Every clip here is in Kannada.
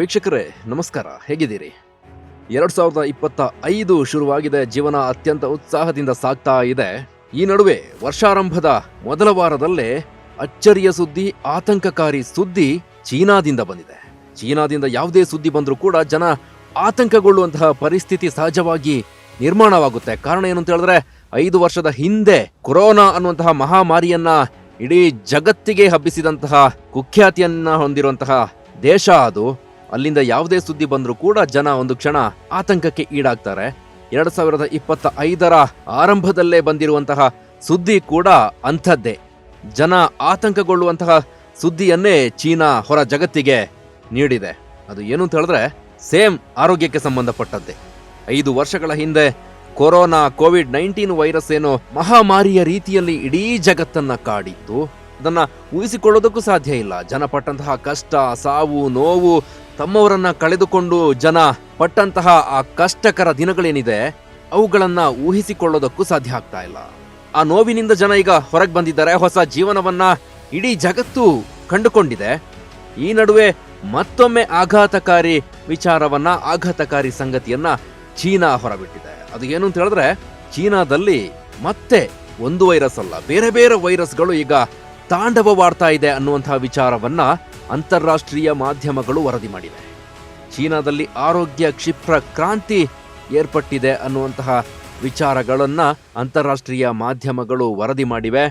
ವೀಕ್ಷಕರೇ, ನಮಸ್ಕಾರ. ಹೇಗಿದ್ದೀರಿ? ಎರಡು ಸಾವಿರದ ಇಪ್ಪತ್ತ ಐದು ಶುರುವಾಗಿದೆ. ಜೀವನ ಅತ್ಯಂತ ಉತ್ಸಾಹದಿಂದ ಸಾಗ್ತಾ ಇದೆ. ಈ ನಡುವೆ ವರ್ಷಾರಂಭದ ಮೊದಲ ವಾರದಲ್ಲೇ ಅಚ್ಚರಿಯ ಸುದ್ದಿ, ಆತಂಕಕಾರಿ ಸುದ್ದಿ ಚೀನಾದಿಂದ ಬಂದಿದೆ. ಚೀನಾದಿಂದ ಯಾವುದೇ ಸುದ್ದಿ ಬಂದರೂ ಕೂಡ ಜನ ಆತಂಕಗೊಳ್ಳುವಂತಹ ಪರಿಸ್ಥಿತಿ ಸಹಜವಾಗಿ ನಿರ್ಮಾಣವಾಗುತ್ತೆ. ಕಾರಣ ಏನು ಅಂತ ಹೇಳಿದ್ರೆ, ಐದು ವರ್ಷದ ಹಿಂದೆ ಕೊರೋನಾ ಅನ್ನುವಂತಹ ಮಹಾಮಾರಿಯನ್ನ ಇಡೀ ಜಗತ್ತಿಗೆ ಹಬ್ಬಿಸಿದಂತಹ ಕುಖ್ಯಾತಿಯನ್ನ ಹೊಂದಿರುವಂತಹ ದೇಶ ಅದು. ಅಲ್ಲಿಂದ ಯಾವುದೇ ಸುದ್ದಿ ಬಂದರೂ ಕೂಡ ಜನ ಒಂದು ಕ್ಷಣ ಆತಂಕಕ್ಕೆ ಈಡಾಗ್ತಾರೆ. ಎರಡು ಸಾವಿರದ ಇಪ್ಪತ್ತ ಐದರ ಆರಂಭದಲ್ಲೇ ಬಂದಿರುವಂತಹ ಸುದ್ದಿ ಕೂಡ ಅಂಥದ್ದೇ. ಜನ ಆತಂಕಗೊಳ್ಳುವಂತಹ ಸುದ್ದಿಯನ್ನೇ ಚೀನಾ ಹೊರ ಜಗತ್ತಿಗೆ ನೀಡಿದೆ. ಅದು ಏನು ಅಂತ ಹೇಳಿದ್ರೆ ಸೇಮ್ ಆರೋಗ್ಯಕ್ಕೆ ಸಂಬಂಧಪಟ್ಟದ್ದೇ. ಐದು ವರ್ಷಗಳ ಹಿಂದೆ ಕೊರೋನಾ ಕೋವಿಡ್ ನೈನ್ಟೀನ್ ವೈರಸ್ ಏನು ಮಹಾಮಾರಿಯ ರೀತಿಯಲ್ಲಿ ಇಡೀ ಜಗತ್ತನ್ನ ಕಾಡಿತ್ತು. ಅದನ್ನ ಊಹಿಸಿಕೊಳ್ಳೋದಕ್ಕೂ ಸಾಧ್ಯ ಇಲ್ಲ. ಜನ ಪಟ್ಟಂತಹ ಕಷ್ಟ, ಸಾವು, ನೋವು ತಮ್ಮವರನ್ನ ಕಳೆದುಕೊಂಡು ಜನ ಪಟ್ಟಂತಹ ಆ ಕಷ್ಟಕರ ದಿನಗಳೇನಿದೆ, ಅವುಗಳನ್ನ ಊಹಿಸಿಕೊಳ್ಳೋದಕ್ಕೂ ಸಾಧ್ಯ ಆಗ್ತಾ ಇಲ್ಲ. ಆ ನೋವಿನಿಂದ ಜನ ಈಗ ಹೊರಗೆ ಬಂದಿದ್ದಾರೆ. ಹೊಸ ಜೀವನವನ್ನ ಇಡೀ ಜಗತ್ತು ಕಂಡುಕೊಂಡಿದೆ. ಈ ನಡುವೆ ಮತ್ತೊಮ್ಮೆ ಆಘಾತಕಾರಿ ವಿಚಾರವನ್ನ, ಆಘಾತಕಾರಿ ಸಂಗತಿಯನ್ನ ಚೀನಾ ಹೊರಬಿಟ್ಟಿದೆ. ಅದು ಏನು ಅಂತ ಹೇಳಿದ್ರೆ, ಚೀನಾದಲ್ಲಿ ಮತ್ತೆ ಒಂದು ವೈರಸ್ ಅಲ್ಲ. ಬೇರೆ ಬೇರೆ ವೈರಸ್ಗಳು ಈಗ ತಾಂಡವವಾಡ್ತಾ ಇದೆ ಅನ್ನುವಂತಹ ವಿಚಾರವನ್ನ ಅಂತಾರಾಷ್ಟ್ರೀಯ ಮಾಧ್ಯಮಗಳು ವರದಿ ಮಾಡಿವೆ. ಚೀನಾದಲ್ಲಿ ಆರೋಗ್ಯ ಕ್ಷಿಪ್ರ ಕ್ರಾಂತಿ ಏರ್ಪಟ್ಟಿದೆ ಅನ್ನುವಂತಹ ವಿಚಾರಗಳನ್ನು ಅಂತಾರಾಷ್ಟ್ರೀಯ ಮಾಧ್ಯಮಗಳು ವರದಿ ಮಾಡಿವೆ.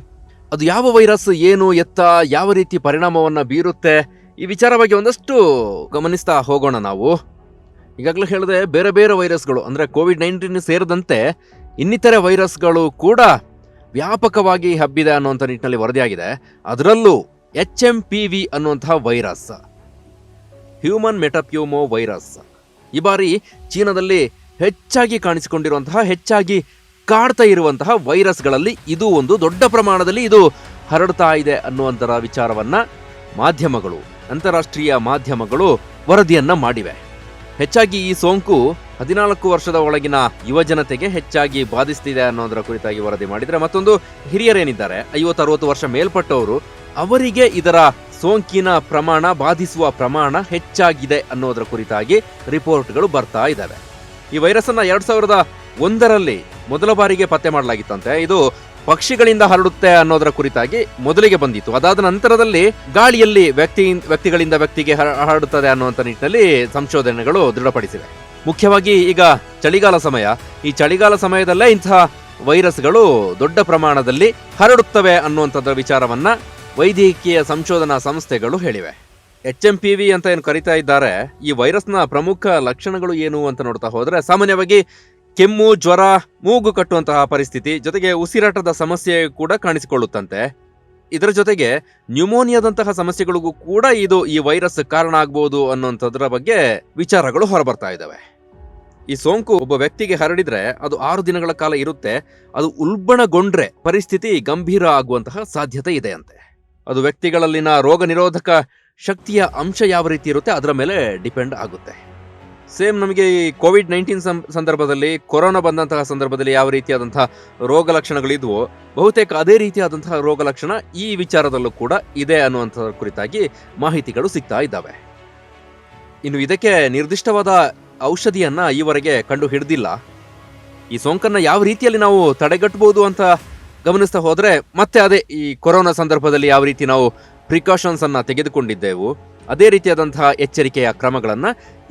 ಅದು ಯಾವ ವೈರಸ್, ಏನು ಎತ್ತ, ಯಾವ ರೀತಿ ಪರಿಣಾಮವನ್ನು ಬೀರುತ್ತೆ, ಈ ವಿಚಾರವಾಗಿ ಒಂದಷ್ಟು ಗಮನಿಸ್ತಾ ಹೋಗೋಣ ನಾವು. ಈಗಾಗಲೇ ಹೇಳಿದೆ, ಬೇರೆ ಬೇರೆ ವೈರಸ್ಗಳು, ಅಂದರೆ ಕೋವಿಡ್ ನೈನ್ಟೀನ್ ಸೇರಿದಂತೆ ಇನ್ನಿತರೆ ವೈರಸ್ಗಳು ಕೂಡ ವ್ಯಾಪಕವಾಗಿ ಹಬ್ಬಿದೆ ಅನ್ನುವಂಥ ನಿಟ್ಟಿನಲ್ಲಿ ವರದಿಯಾಗಿದೆ. ಅದರಲ್ಲೂ ಎಚ್ ಎಂ ಪಿ ವಿ ಅನ್ನುವಂತಹ ವೈರಸ್. Human metapneumo virus. ಈ ಬಾರಿ ಚೀನಾದಲ್ಲಿ ಹೆಚ್ಚಾಗಿ ಕಾಣಿಸಿಕೊಂಡಿರುವಂತಹ, ಹೆಚ್ಚಾಗಿ ಕಾಡ್ತಾ ಇರುವಂತಹ ವೈರಸ್ಗಳಲ್ಲಿ ಇದು ಒಂದು ದೊಡ್ಡ ಪ್ರಮಾಣದಲ್ಲಿ ಇದು ಹರಡ್ತಾ ಇದೆ ಅನ್ನುವಂತರ ವಿಚಾರವನ್ನ ಮಾಧ್ಯಮಗಳು, ಅಂತಾರಾಷ್ಟ್ರೀಯ ಮಾಧ್ಯಮಗಳು ವರದಿಯನ್ನ ಮಾಡಿವೆ. ಹೆಚ್ಚಾಗಿ ಈ ಸೋಂಕು ಹದಿನಾಲ್ಕು ವರ್ಷದ ಒಳಗಿನ ಯುವ ಜನತೆಗೆ ಹೆಚ್ಚಾಗಿ ಬಾಧಿಸ್ತಿದೆ ಅನ್ನೋದರ ಕುರಿತಾಗಿ ವರದಿ ಮಾಡಿದರೆ ಮತ್ತೊಂದು ಹಿರಿಯರೇನಿದ್ದಾರೆ, ಐವತ್ತು, ಅರವತ್ತು ವರ್ಷ ಮೇಲ್ಪಟ್ಟವರು ಅವರಿಗೆ ಇದರ ಸೋಂಕಿನ ಪ್ರಮಾಣ, ಬಾಧಿಸುವ ಪ್ರಮಾಣ ಹೆಚ್ಚಾಗಿದೆ ಅನ್ನೋದರ ಕುರಿತಾಗಿ ರಿಪೋರ್ಟ್ಗಳು ಬರ್ತಾ ಇದ್ದಾವೆ ಈ ವೈರಸ್ ಅನ್ನ ಎರಡ್ ಸಾವಿರದ ಒಂದರಲ್ಲಿ ಮೊದಲ ಬಾರಿಗೆ ಪತ್ತೆ ಮಾಡಲಾಗಿತ್ತಂತೆ. ಇದು ಪಕ್ಷಿಗಳಿಂದ ಹರಡುತ್ತೆ ಅನ್ನೋದರ ಕುರಿತಾಗಿ ಮೊದಲಿಗೆ ಬಂದಿತ್ತು. ಅದಾದ ನಂತರದಲ್ಲಿ ಗಾಳಿಯಲ್ಲಿ ವ್ಯಕ್ತಿ, ವ್ಯಕ್ತಿಗಳಿಂದ ವ್ಯಕ್ತಿಗೆ ಹರಡುತ್ತದೆ ಅನ್ನುವಂಥ ನಿಟ್ಟಿನಲ್ಲಿ ಸಂಶೋಧನೆಗಳು ದೃಢಪಡಿಸಿವೆ. ಮುಖ್ಯವಾಗಿ ಈಗ ಚಳಿಗಾಲ ಸಮಯ. ಈ ಚಳಿಗಾಲ ಸಮಯದಲ್ಲೇ ಇಂತಹ ವೈರಸ್ಗಳು ದೊಡ್ಡ ಪ್ರಮಾಣದಲ್ಲಿ ಹರಡುತ್ತವೆ ಅನ್ನುವಂಥದ್ರ ವಿಚಾರವನ್ನ ವೈದ್ಯಕೀಯ ಸಂಶೋಧನಾ ಸಂಸ್ಥೆಗಳು ಹೇಳಿವೆ. ಎಚ್ ಎಂ ಪಿ ವಿ ಅಂತ ಏನು ಕರಿತಾ ಇದ್ದಾರೆ, ಈ ವೈರಸ್ನ ಪ್ರಮುಖ ಲಕ್ಷಣಗಳು ಏನು ಅಂತ ನೋಡ್ತಾ ಹೋದ್ರೆ, ಸಾಮಾನ್ಯವಾಗಿ ಕೆಮ್ಮು, ಜ್ವರ, ಮೂಗು ಕಟ್ಟುವಂತಹ ಪರಿಸ್ಥಿತಿ, ಜೊತೆಗೆ ಉಸಿರಾಟದ ಸಮಸ್ಯೆ ಕೂಡ ಕಾಣಿಸಿಕೊಳ್ಳುತ್ತಂತೆ. ಇದರ ಜೊತೆಗೆ ನ್ಯೂಮೋನಿಯಾದಂತಹ ಸಮಸ್ಯೆಗಳಿಗೂ ಕೂಡ ಇದು ಈ ವೈರಸ್ ಕಾರಣ ಆಗ್ಬೋದು ಅನ್ನುವಂಥದ್ರ ಬಗ್ಗೆ ವಿಚಾರಗಳು ಹೊರಬರ್ತಾ ಇದ್ದಾವೆ. ಈ ಸೋಂಕು ಒಬ್ಬ ವ್ಯಕ್ತಿಗೆ ಹರಡಿದ್ರೆ ಅದು ಆರು ದಿನಗಳ ಕಾಲ ಇರುತ್ತೆ, ಅದು ಉಲ್ಬಣಗೊಂಡ್ರೆ ಪರಿಸ್ಥಿತಿ ಗಂಭೀರ ಆಗುವಂತಹ ಸಾಧ್ಯತೆ ಇದೆ ಅಂತೆ ಅದು ವ್ಯಕ್ತಿಗಳಲ್ಲಿನ ರೋಗ ನಿರೋಧಕ ಶಕ್ತಿಯ ಅಂಶ ಯಾವ ರೀತಿ ಇರುತ್ತೆ ಅದರ ಮೇಲೆ ಡಿಪೆಂಡ್ ಆಗುತ್ತೆ. ಸೇಮ್ ನಮಗೆ ಈ ಕೋವಿಡ್ ನೈನ್ಟೀನ್ ಸಂದರ್ಭದಲ್ಲಿ, ಕೊರೋನಾ ಬಂದಂತಹ ಸಂದರ್ಭದಲ್ಲಿ ಯಾವ ರೀತಿಯಾದಂತಹ ರೋಗ ಲಕ್ಷಣಗಳಿದ್ವೋ ಬಹುತೇಕ ಅದೇ ರೀತಿಯಾದಂತಹ ರೋಗ ಲಕ್ಷಣ ಈ ವಿಚಾರದಲ್ಲೂ ಕೂಡ ಇದೆ ಅನ್ನುವಂಥದ್ರ ಕುರಿತಾಗಿ ಮಾಹಿತಿಗಳು ಸಿಗ್ತಾ ಇದ್ದಾವೆ. ಇನ್ನು ಇದಕ್ಕೆ ನಿರ್ದಿಷ್ಟವಾದ ಔಷಧಿಯನ್ನು ಈವರೆಗೆ ಕಂಡು ಹಿಡಿದಿಲ್ಲ ಈ ಸೋಂಕನ್ನ ಯಾವ ರೀತಿಯಲ್ಲಿ ನಾವು ತಡೆಗಟ್ಟಬಹುದು ಅಂತ ಗಮನಿಸ್ತಾ ಹೋದರೆ ಮತ್ತೆ ಅದೇ ಈ ಕೊರೋನಾ ಸಂದರ್ಭದಲ್ಲಿ ಯಾವ ರೀತಿ ನಾವು ಪ್ರಿಕಾಷನ್ಸ್ ಅನ್ನ ತೆಗೆದುಕೊಂಡಿದ್ದೆವು, ಅದೇ ರೀತಿಯಾದಂತಹ ಎಚ್ಚರಿಕೆಯ ಕ್ರಮಗಳನ್ನು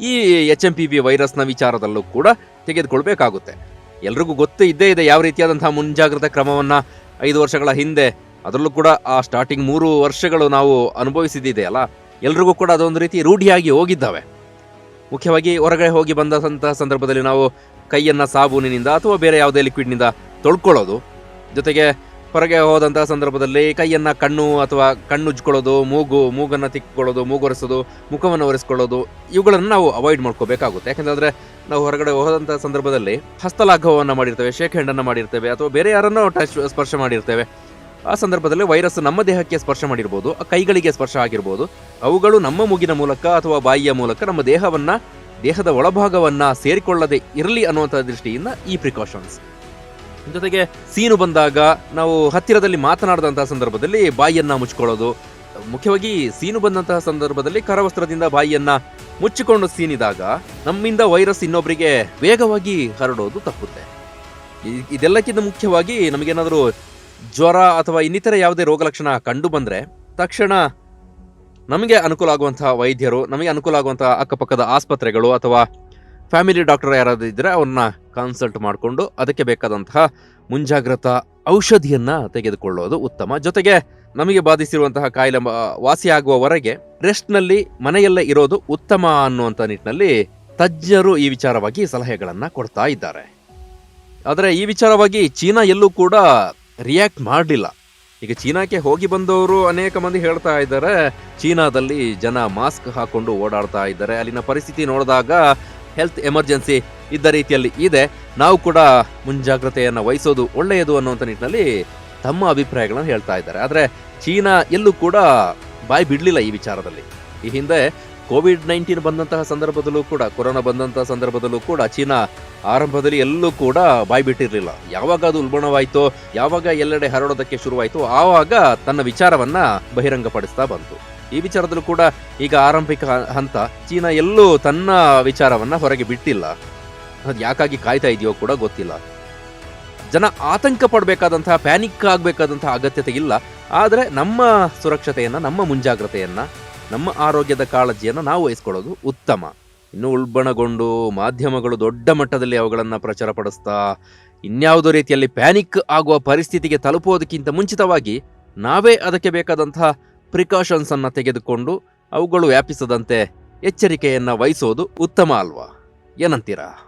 ಈ ಎಚ್ ಎಂ ಪಿ ವಿ ವೈರಸ್ನ ವಿಚಾರದಲ್ಲೂ ಕೂಡ ತೆಗೆದುಕೊಳ್ಬೇಕಾಗುತ್ತೆ. ಎಲ್ರಿಗೂ ಗೊತ್ತು ಇದ್ದೇ ಇದೆ ಯಾವ ರೀತಿಯಾದಂತಹ ಮುಂಜಾಗ್ರತಾ ಕ್ರಮವನ್ನ ಐದು ವರ್ಷಗಳ ಹಿಂದೆ, ಅದರಲ್ಲೂ ಕೂಡ ಆ ಸ್ಟಾರ್ಟಿಂಗ್ ಮೂರು ವರ್ಷಗಳು ನಾವು ಅನುಭವಿಸಿದ್ದಿದೆ ಅಲ್ಲ, ಎಲ್ರಿಗೂ ಕೂಡ ಅದೊಂದು ರೀತಿ ರೂಢಿಯಾಗಿ ಹೋಗಿದ್ದಾವೆ. ಮುಖ್ಯವಾಗಿ ಹೊರಗಡೆ ಹೋಗಿ ಬಂದಂತಹ ಸಂದರ್ಭದಲ್ಲಿ ನಾವು ಕೈಯನ್ನ ಸಾಬೂನಿನಿಂದ ಅಥವಾ ಬೇರೆ ಯಾವುದೇ ಲಿಕ್ವಿಡ್ನಿಂದ ತೊಳ್ಕೊಳ್ಳೋದು ಜೊತೆಗೆ ಹೊರಗೆ ಹೋದಂತಹ ಸಂದರ್ಭದಲ್ಲಿ ಕೈಯನ್ನ ಕಣ್ಣು ಅಥವಾ ಕಣ್ಣು ಉಜ್ಕೊಳ್ಳೋದು ಮೂಗು, ಮೂಗನ್ನ ತಿಕ್ಕೊಳ್ಳೋದು, ಮೂಗೊರೆಸೋದು, ಮುಖವನ್ನು ಒರೆಸ್ಕೊಳ್ಳೋದು, ಇವುಗಳನ್ನು ನಾವು ಅವಾಯ್ಡ್ ಮಾಡ್ಕೋಬೇಕಾಗುತ್ತೆ. ಯಾಕಂತಂದ್ರೆ ನಾವು ಹೊರಗಡೆ ಹೋದಂಥ ಸಂದರ್ಭದಲ್ಲಿ ಹಸ್ತಲಾಘವನ್ನು ಮಾಡಿರ್ತೇವೆ ಶೇಕ್ ಹ್ಯಾಂಡನ್ನು ಮಾಡಿರ್ತೇವೆ, ಅಥವಾ ಬೇರೆ ಯಾರನ್ನೋ ಟಚ್ ಸ್ಪರ್ಶ ಮಾಡಿರ್ತೇವೆ. ಆ ಸಂದರ್ಭದಲ್ಲಿ ವೈರಸ್ ನಮ್ಮ ದೇಹಕ್ಕೆ ಸ್ಪರ್ಶ ಮಾಡಿರ್ಬೋದು ಕೈಗಳಿಗೆ ಸ್ಪರ್ಶ ಆಗಿರ್ಬೋದು. ಅವುಗಳು ನಮ್ಮ ಮೂಗಿನ ಮೂಲಕ ಅಥವಾ ಬಾಯಿಯ ಮೂಲಕ ನಮ್ಮ ದೇಹವನ್ನ, ದೇಹದ ಒಳಭಾಗವನ್ನ ಸೇರಿಕೊಳ್ಳದೆ ಇರಲಿ ಅನ್ನುವಂಥ ದೃಷ್ಟಿಯಿಂದ ಈ ಪ್ರಿಕಾಷನ್ಸ್ ಜೊತೆಗೆ ಸೀನು ಬಂದಾಗ ನಾವು ಹತ್ತಿರದಲ್ಲಿ ಮಾತನಾಡಿದಂತಹ ಸಂದರ್ಭದಲ್ಲಿ ಬಾಯಿಯನ್ನ ಮುಚ್ಕೊಳ್ಳೋದು. ಮುಖ್ಯವಾಗಿ ಸೀನು ಬಂದಂತಹ ಸಂದರ್ಭದಲ್ಲಿ ಕರವಸ್ತ್ರದಿಂದ ಬಾಯಿಯನ್ನ ಮುಚ್ಚಿಕೊಂಡು ಸೀನಿದಾಗ ನಮ್ಮಿಂದ ವೈರಸ್ ಇನ್ನೊಬ್ಬರಿಗೆ ವೇಗವಾಗಿ ಹರಡೋದು ತಪ್ಪುತ್ತೆ. ಇದೆಲ್ಲಕ್ಕಿಂತ ಮುಖ್ಯವಾಗಿ ನಮಗೇನಾದರೂ ಜ್ವರ ಅಥವಾ ಇನ್ನಿತರ ಯಾವುದೇ ರೋಗ ಲಕ್ಷಣ ಕಂಡು ಬಂದರೆ ತಕ್ಷಣ ನಮಗೆ ಅನುಕೂಲ ಆಗುವಂತಹ ವೈದ್ಯರು, ನಮಗೆ ಅನುಕೂಲ ಆಗುವಂತಹ ಅಕ್ಕಪಕ್ಕದ ಆಸ್ಪತ್ರೆಗಳು ಅಥವಾ ಫ್ಯಾಮಿಲಿ ಡಾಕ್ಟರ್ ಯಾರಾದರೂ ಇದ್ದರೆ ಅವ್ರನ್ನ ಕನ್ಸಲ್ಟ್ ಮಾಡಿಕೊಂಡು ಅದಕ್ಕೆ ಬೇಕಾದಂತಹ ಮುಂಜಾಗ್ರತಾ ಔಷಧಿಯನ್ನು ತೆಗೆದುಕೊಳ್ಳೋದು ಉತ್ತಮ. ಜೊತೆಗೆ ನಮಗೆ ಬಾಧಿಸಿರುವಂತಹ ಕಾಯಿಲೆ ವಾಸಿಯಾಗುವವರೆಗೆ ರೆಸ್ಟ್ನಲ್ಲಿ ಮನೆಯಲ್ಲೇ ಇರೋದು ಉತ್ತಮ ಅನ್ನುವಂಥ ನಿಟ್ಟಿನಲ್ಲಿ ತಜ್ಞರು ಈ ವಿಚಾರವಾಗಿ ಸಲಹೆಗಳನ್ನು ಕೊಡ್ತಾ ಇದ್ದಾರೆ. ಆದರೆ ಈ ವಿಚಾರವಾಗಿ ಚೀನಾ ಎಲ್ಲೂ ಕೂಡ ರಿಯಾಕ್ಟ್ ಮಾಡಲಿಲ್ಲ. ಈಗ ಚೀನಾಕ್ಕೆ ಹೋಗಿ ಬಂದವರು ಅನೇಕ ಮಂದಿ ಹೇಳ್ತಾ ಇದ್ದಾರೆ, ಚೀನಾದಲ್ಲಿ ಜನ ಮಾಸ್ಕ್ ಹಾಕೊಂಡು ಓಡಾಡ್ತಾ ಇದ್ದಾರೆ. ಅಲ್ಲಿನ ಪರಿಸ್ಥಿತಿ ನೋಡಿದಾಗ ಹೆಲ್ತ್ ಎಮರ್ಜೆನ್ಸಿ ಇದ್ದ ರೀತಿಯಲ್ಲಿ ಇದೆ. ನಾವು ಕೂಡ ಮುಂಜಾಗ್ರತೆಯನ್ನು ವಹಿಸೋದು ಒಳ್ಳೆಯದು ಅನ್ನುವಂಥ ನಿಟ್ಟಿನಲ್ಲಿ ತಮ್ಮ ಅಭಿಪ್ರಾಯಗಳನ್ನು ಹೇಳ್ತಾ ಇದ್ದಾರೆ. ಆದರೆ ಚೀನಾ ಎಲ್ಲೂ ಕೂಡ ಬಾಯಿ ಬಿಡಲಿಲ್ಲ ಈ ವಿಚಾರದಲ್ಲಿ. ಈ ಹಿಂದೆ ಕೋವಿಡ್ ನೈನ್ಟೀನ್ ಬಂದಂತಹ ಸಂದರ್ಭದಲ್ಲೂ ಕೂಡ, ಕೊರೋನಾ ಬಂದಂತಹ ಸಂದರ್ಭದಲ್ಲೂ ಕೂಡ ಚೀನಾ ಆರಂಭದಲ್ಲಿ ಎಲ್ಲೂ ಕೂಡ ಬಾಯಿ ಬಿಟ್ಟಿರಲಿಲ್ಲ. ಯಾವಾಗ ಅದು ಉಲ್ಬಣವಾಯಿತು, ಯಾವಾಗ ಎಲ್ಲೆಡೆ ಹರಡೋದಕ್ಕೆ ಶುರುವಾಯಿತು, ಆವಾಗ ತನ್ನ ವಿಚಾರವನ್ನ ಬಹಿರಂಗಪಡಿಸ್ತಾ ಬಂತು. ಈ ವಿಚಾರದಲ್ಲೂ ಕೂಡ ಈಗ ಆರಂಭಿಕ ಹಂತ ಚೀನಾ ಎಲ್ಲೂ ತನ್ನ ವಿಚಾರವನ್ನ ಹೊರಗೆ ಬಿಟ್ಟಿಲ್ಲ. ಅದು ಯಾಕಾಗಿ ಕಾಯ್ತಾ ಇದೆಯೋ ಕೂಡ ಗೊತ್ತಿಲ್ಲ. ಜನ ಆತಂಕ ಪಡಬೇಕಾದಂತಹ, ಪ್ಯಾನಿಕ್ ಆಗಬೇಕಾದಂತಹ ಅಗತ್ಯತೆ ಇಲ್ಲ. ಆದರೆ ನಮ್ಮ ಸುರಕ್ಷತೆಯನ್ನು, ನಮ್ಮ ಮುಂಜಾಗ್ರತೆಯನ್ನು, ನಮ್ಮ ಆರೋಗ್ಯದ ಕಾಳಜಿಯನ್ನು ನಾವು ವಹಿಸ್ಕೊಳ್ಳೋದು ಉತ್ತಮ. ಇನ್ನು ಉಲ್ಬಣಗೊಂಡು ಮಾಧ್ಯಮಗಳು ದೊಡ್ಡ ಮಟ್ಟದಲ್ಲಿ ಅವುಗಳನ್ನು ಪ್ರಚಾರಪಡಿಸ್ತಾ ಇನ್ಯಾವುದೋ ರೀತಿಯಲ್ಲಿ ಪ್ಯಾನಿಕ್ ಆಗುವ ಪರಿಸ್ಥಿತಿಗೆ ತಲುಪುವುದಕ್ಕಿಂತ ಮುಂಚಿತವಾಗಿ ನಾವೇ ಅದಕ್ಕೆ ಬೇಕಾದಂತಹ ಪ್ರಿಕಾಷನ್ಸ್ ಅನ್ನ ತೆಗೆದುಕೊಂಡು ಅವುಗಳು ವ್ಯಾಪಿಸದಂತೆ ಎಚ್ಚರಿಕೆಯನ್ನು ವಹಿಸೋದು ಉತ್ತಮ ಅಲ್ವಾ? ಏನಂತೀರಾ?